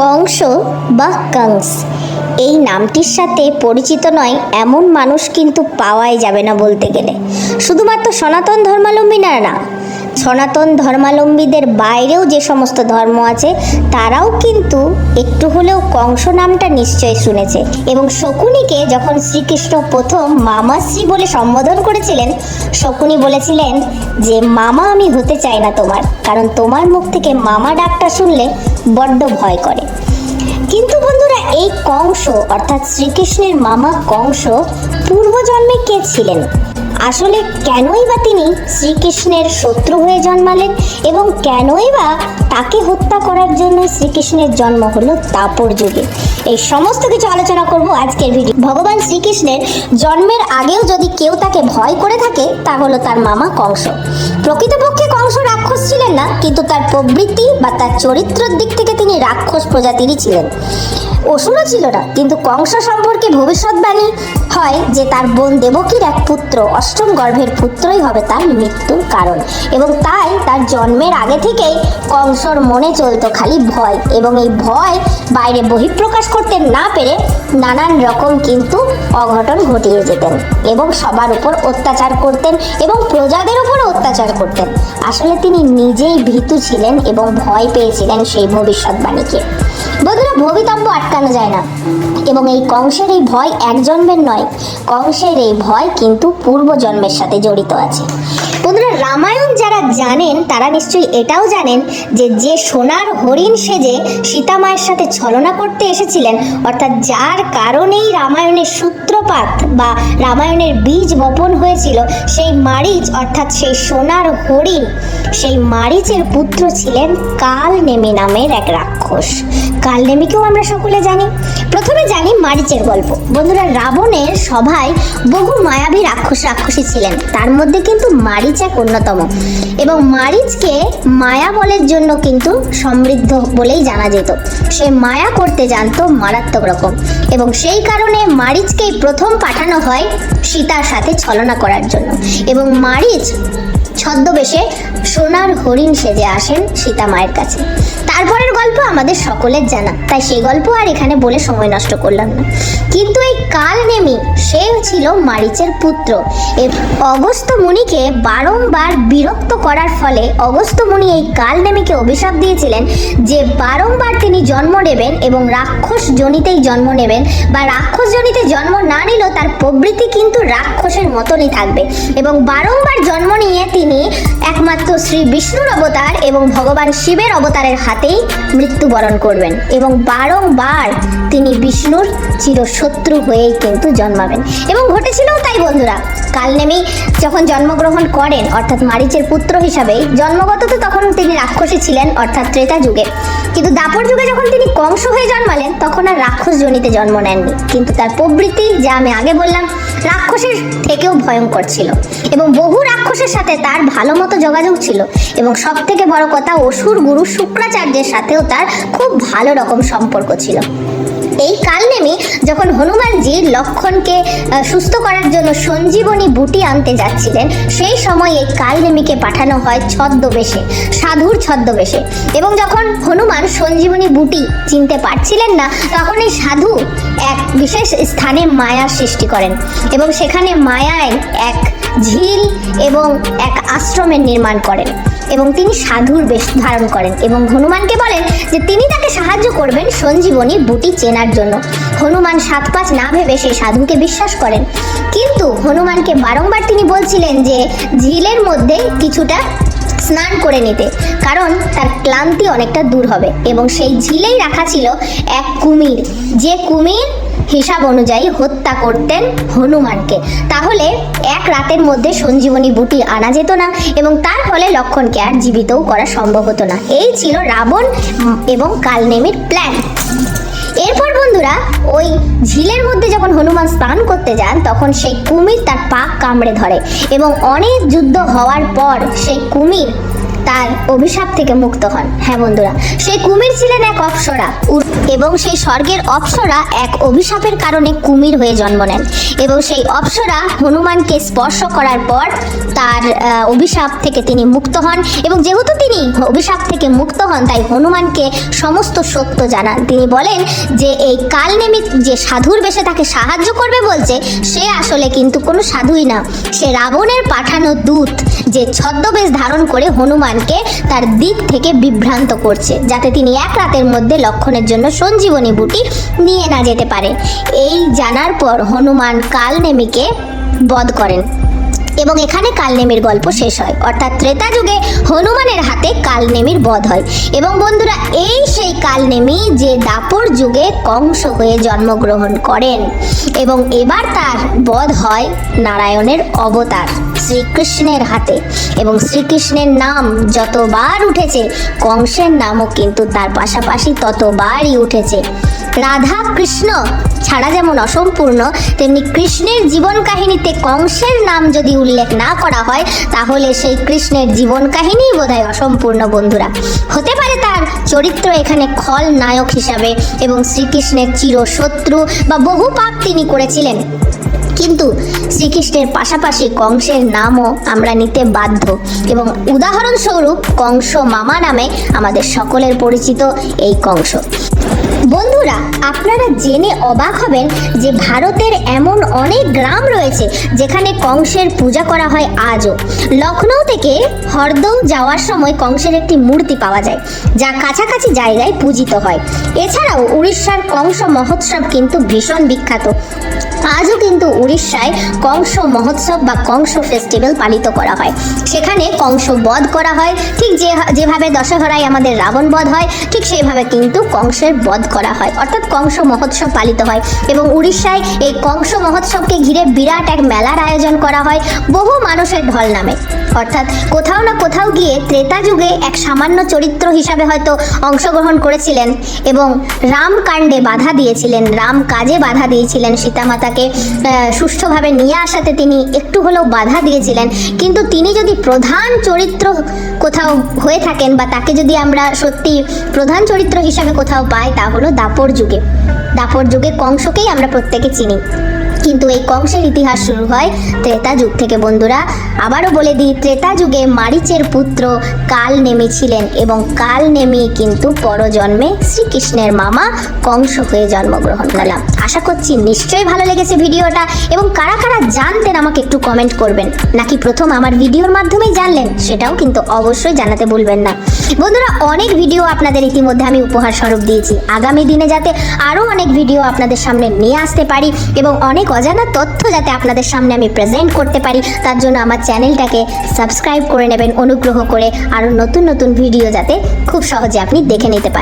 কংস বা কংস। এই নামটির সাথে পরিচিত নয় এমন মানুষ কিন্তু পাওয়াই যাবে না বলতে গেলে। শুধুমাত্র সনাতন ধর্মাবলম্বী না না সনাতন ধর্মালম্বীদের বাইরেও যে সমস্ত ধর্ম আছে, তারাও কিন্তু একটু হলেও কংস নামটা নিশ্চয় শুনেছে। এবং শকুনিকে যখন শ্রীকৃষ্ণ প্রথম মামাশ্রী বলে সম্বোধন করেছিলেন, শকুনি বলেছিলেন যে, মামা, আমি হতে চাই না তোমার। কারণ তোমার মুখ থেকে মামা ডাকটা শুনলে বড্ড ভয় করে। কিন্তু বন্ধুরা, এই কংস, অর্থাৎ শ্রীকৃষ্ণের মামা কংস, পূর্বজন্মে কে ছিলেন? আসলে কেনই বা তিনি শ্রীকৃষ্ণের শত্রু হয়ে জন্মালেন এবং কেনই বা তাকে হত্যা করার জন্য শ্রীকৃষ্ণের জন্ম হলো তাপর যুগে? এই সমস্ত কিছু আলোচনা করব আজকের ভিডিও ভগবান শ্রীকৃষ্ণের জন্মের আগেও যদি কেউ তাকে ভয় করে থাকে তা হলো তার মামা কংস। প্রকৃতপক্ষে কংস রাক্ষস ছিলেন না, কিন্তু তার প্রবৃত্তি বা তার চরিত্রের দিক থেকে তিনি রাক্ষস প্রজাতিরই ছিলেন। অসুরও ছিল না, কিন্তু কংস সম্পর্কে ভবিষ্যৎবাণী হয় যে তার বোন দেবকীর এক পুত্র, অষ্টম গর্ভের পুত্রই হবে তার মৃত্যুর কারণ। এবং তাই তার জন্মের আগে থেকেই কংসর মনে চলতো খালি ভয়। এবং এই ভয় বাইরে বহিঃপ্রকাশ করতে না পেরে নানান রকম কিন্তু অঘটন ঘটিয়ে যেতেন এবং সবার উপর অত্যাচার করতেন এবং প্রজাদের উপর অত্যাচার করতেন। আসলে তিনি নিজেই ভীতু ছিলেন এবং ভয় পেয়েছিলেন সেই ভবিষ্যৎবাণীকে বন্ধুরা, ভবিতব্য আটকানো যায় না। এবং এই কংসের এই ভয় এক জন্মের নয় কংসের এই ভয় কিন্তু পূর্বজন্মের সাথে জড়িত আছে। বন্ধুরা, রামায়ণ যারা জানেন, তারা নিশ্চয়ই এটাও জানেন যে যে সোনার হরিণ সেজে সীতা মায়ের সাথে ছলনা করতে এসেছিলেন, অর্থাৎ যার কারণেই রামায়ণের সূত্রপাত বা রামায়ণের বীজ বপন হয়েছিল, সেই মারিচ, অর্থাৎ সেই সোনার হরিণ, সেই মারিচের পুত্র ছিলেন কাল নেমি নামের এক রাক্ষস। কাল নেমিকেও আমরা সকলে জানি। প্রথমে জানি মারিচের গল্প। বন্ধুরা, রাবণের সভায় বহু মায়াবী রাক্ষস রাক্ষসী ছিলেন। তার মধ্যে কিন্তু মারিচ এক অন্যতম এবং মারিচকে মায়া বলের জন্য কিন্তু সমৃদ্ধ বলেই জানা যেত। সে মায়া করতে জানতো মারাত্মক রকম। এবং সেই কারণে মারিচকেই প্রথম পাঠানো হয় সীতার সাথে ছলনা করার জন্য। এবং মারিচ ছদ্মবেশে সোনার হরিণ সেজে আসেন সীতা মায়ের কাছে। তারপরের গল্প আমাদের সকলের জানা। তাই সেই গল্প আর এখানে বলে সময় নষ্ট করলাম না। কিন্তু এই কাল নেমি সে ছিল মারিচের পুত্র। অগস্ত মুনিকে বারংবার বিরক্ত করার ফলে অগস্ত মুনি এই কাল নেমিকে অভিশাপ দিয়েছিলেন যে বারংবার তিনি জন্ম নেবেন এবং রাক্ষস জনিতেই জন্ম নেবেন বা রাক্ষস জনিতে জন্ম না নিলেও তার প্রবৃত্তি কিন্তু রাক্ষসের মতনই থাকবে। এবং বারংবার জন্ম নিয়ে তিনি একমাত্র শ্রী বিষ্ণুর অবতার এবং ভগবান শিবের অবতারের হাতেই মৃত্যুবরণ করবেন এবং বারংবার তিনি বিষ্ণুর চিরশত্রু হয়েই কিন্তু জন্মাবেন। এবং ঘটেছিলও তাই বন্ধুরা। কাল কালনেমি যখন জন্মগ্রহণ করেন, অর্থাৎ মারিচের পুত্র হিসাবে জন্মগত তো তখন তিনি রাক্ষসী ছিলেন, অর্থাৎ ত্রেতা যুগে। কিন্তু দাপর যুগে যখন তিনি কংস হয়ে জন্মালেন, তখন আর রাক্ষস জনিতে জন্ম নেননি। কিন্তু তার প্রবৃত্তি, যা আমি আগে বললাম রাক্ষসের থেকেও ভয়ঙ্কর ছিল। এবং বহু রাক্ষসের সাথে তার ভালো মতো যোগাযোগ ছিল। এবং সব থেকে বড় কথা, অসুর গুরু শুক্রাচার্যের সাথেও তার খুব ভালো রকম সম্পর্ক ছিল। এই কালনেমি যখন হনুমানজি লক্ষণকে সুস্থ করার জন্য সঞ্জীবনী বুটি আনতে যাচ্ছিলেন, সেই সময় এই কালনেমিকে পাঠানো হয় ছদ্মবেশে, সাধুর ছদ্মবেশে। এবং যখন হনুমান সঞ্জীবনী বুটি চিনতে পারছিলেন না, তখন এই সাধু এক বিশেষ স্থানে মায়ার সৃষ্টি করেন। এবং সেখানে মায়ায় এক ঝিল এবং এক আশ্রমের নির্মাণ করেন। এবং তিনি সাধুর বেশ ধারণ করেন। এবং হনুমানকে বলেন যে তিনি তাকে করবেন সঞ্জীবনী বুটি চেনার জন্য। হনুমান সাত পাঁচ না ভেবে সেই সাধুকে বিশ্বাস করেন। কিন্তু হনুমানকে বারংবার তিনি বলছিলেন যে, ঝিলের মধ্যে কিছুটা স্নান করে নিতে, কারণ তার ক্লান্তি অনেকটা দূর হবে। এবং সেই ঝিলেই রাখা ছিল এক কুমির। যে কুমির হিসাব অনুযায়ী হত্যা করতেন হনুমানকে। তাহলে এক রাতের মধ্যে সঞ্জীবনী বুটি আনা যেত না এবং তার ফলে লক্ষণকে আর জীবিতও করা সম্ভব হতো না। এই ছিল রাবণ এবং কালনেমির প্ল্যান এরপর বন্ধুরা, ওই ঝিলের মধ্যে যখন হনুমান স্নান করতে যান, তখন সেই কুমির তার পা কামড়ে ধরে এবং অনেক যুদ্ধ হওয়ার পর সেই কুমির তার অভিশাপ থেকে মুক্ত হন। হ্যাঁ বন্ধুরা, সেই কুমির ছিলেন এক অপ্সরা। এবং সেই স্বর্গের অপ্সরা এক অভিশাপের কারণে কুমির হয়ে জন্ম নেন। এবং সেই অপ্সরা হনুমানকে স্পর্শ করার পর তার অভিশাপ থেকে তিনি মুক্ত হন। এবং যেহেতু তিনি অভিশাপ থেকে মুক্ত হন, তাই হনুমানকে সমস্ত সত্য জানান। তিনি বলেন যে, এই কাল কালনেমি যে সাধুর বেশে তাকে সাহায্য করবে বলছে, সে আসলে কিন্তু কোনো সাধুই না। সে রাবণের পাঠানো দূত যে ছদ্মবেশ ধারণ করে হনুমানকে তার দিক থেকে বিভ্রান্ত করছে, যাতে তিনি এক রাতের মধ্যে লক্ষণের জন্য সঞ্জীবনী বুটি নিয়ে না যেতে পারে। এই জানার পর হনুমান কাল নেমিকে বধ করেন। এবং এখানে কালনেমির গল্প শেষ হয়। অর্থাৎ ত্রেতা যুগে হনুমানের হাতে কালনেমির বধ হয়। এবং বন্ধুরা, এই সেই কালনেমি যে দাপর যুগে কংস হয়ে জন্মগ্রহণ করেন এবং এবার তার বধ হয় নারায়ণের অবতার শ্রীকৃষ্ণের হাতে। এবং শ্রীকৃষ্ণের নাম যতবার উঠেছে, কংসের নামও কিন্তু তার পাশাপাশি ততবারই উঠেছে। রাধা কৃষ্ণ ছাড়া যেমন অসম্পূর্ণ, তেমনি কৃষ্ণের জীবন কাহিনীতে কংসের নাম যদি উল্লেখ না করা হয়, তাহলে সেই কৃষ্ণের জীবন কাহিনীই বোধহয় অসম্পূর্ণ, বন্ধুরা। হতে পারে তার চরিত্র এখানে খল নায়ক হিসাবে এবং শ্রীকৃষ্ণের চিরশত্রু বা বহু পাপ তিনি করেছিলেন। কিন্তু শ্রীকৃষ্ণের পাশাপাশি কংসের নামও আমরা নিতে বাধ্য এবং উদাহরণস্বরূপ কংস মামা নামে আমাদের সকলের পরিচিত এই কংস। বন্ধুরা, আপনারা জেনে অবাক হবেন যে ভারতের এমন অনেক গ্রাম রয়েছে যেখানে কংসের পূজা করা হয় আজও। লখনৌ থেকে হরদৌ যাওয়ার সময় কংসের একটি মূর্তি পাওয়া যায়, যা কাছাকাছি জায়গায় পূজিত হয়। এছাড়াও উড়িষ্যার কংস মহোৎসব কিন্তু ভীষণ বিখ্যাত। আজও কিন্তু উড়িষ্যায় কংস মহোৎসব বা কংস ফেস্টিভ্যাল পালিত করা হয়। সেখানে কংস বধ করা হয়, ঠিক যে যেভাবে দশহরায় আমাদের রাবণ বধ হয়, ঠিক সেইভাবে কিন্তু কংসের বধ করা হয়। অর্থাৎ কংস মহোৎসব পালিত হয় এবং উড়িষ্যায় এই কংস মহোৎসবকে ঘিরে বিরাট এক মেলার আয়োজন করা হয় বহু মানুষের ঢল নামে। অর্থাৎ কোথাও না কোথাও গিয়ে ত্রেতা যুগে এক সামান্য চরিত্র হিসাবে হয়তো অংশগ্রহণ করেছিলেন এবং রাম কাণ্ডে বাধা দিয়েছিলেন, রাম কাজে বাধা দিয়েছিলেন সীতামাতাকে সুষ্ঠুভাবে নিয়ে আসাতে তিনি একটু হলেও বাধা দিয়েছিলেন। কিন্তু তিনি যদি প্রধান চরিত্র কোথাও হয়ে থাকেন বা তাকে যদি আমরা সত্যি প্রধান চরিত্র হিসাবে কোথাও পাই তা হলো দাপর যুগে। দাপর যুগে কংসকেই আমরা প্রত্যেকে চিনি। কিন্তু এই কংসের ইতিহাস শুরু হয় ত্রেতা যুগ থেকে, বন্ধুরা। আবারও বলে দিই, ত্রেতা যুগে মারিচের পুত্র কাল নেমেছিলেন এবং কাল নেমে কিন্তু পরজন্মে শ্রীকৃষ্ণের মামা কংস হয়ে জন্মগ্রহণ করলাম আশা করছি নিশ্চয়ই ভালো লেগেছে ভিডিওটা এবং কারা কারা জানতেন আমাকে একটু কমেন্ট করবেন। নাকি প্রথম আমার ভিডিওর মাধ্যমেই জানলেন, সেটাও কিন্তু অবশ্যই জানাতে ভুলবেন না। বন্ধুরা, অনেক ভিডিও আপনাদের ইতিমধ্যে আমি উপহার স্বরূপ দিয়েছি। আগামী দিনে যাতে আরও অনেক ভিডিও আপনাদের সামনে নিয়ে আসতে পারি এবং অনেক অজানা তথ্য যাতে আপনাদের সামনে আমি প্রেজেন্ট করতে পারি, তার জন্য আমার চ্যানেলটাকে সাবস্ক্রাইব করে নেবেন, অনুগ্রহ করে আরও নতুন নতুন ভিডিও যাতে খুব সহজে আপনি দেখে নিতে পারেন।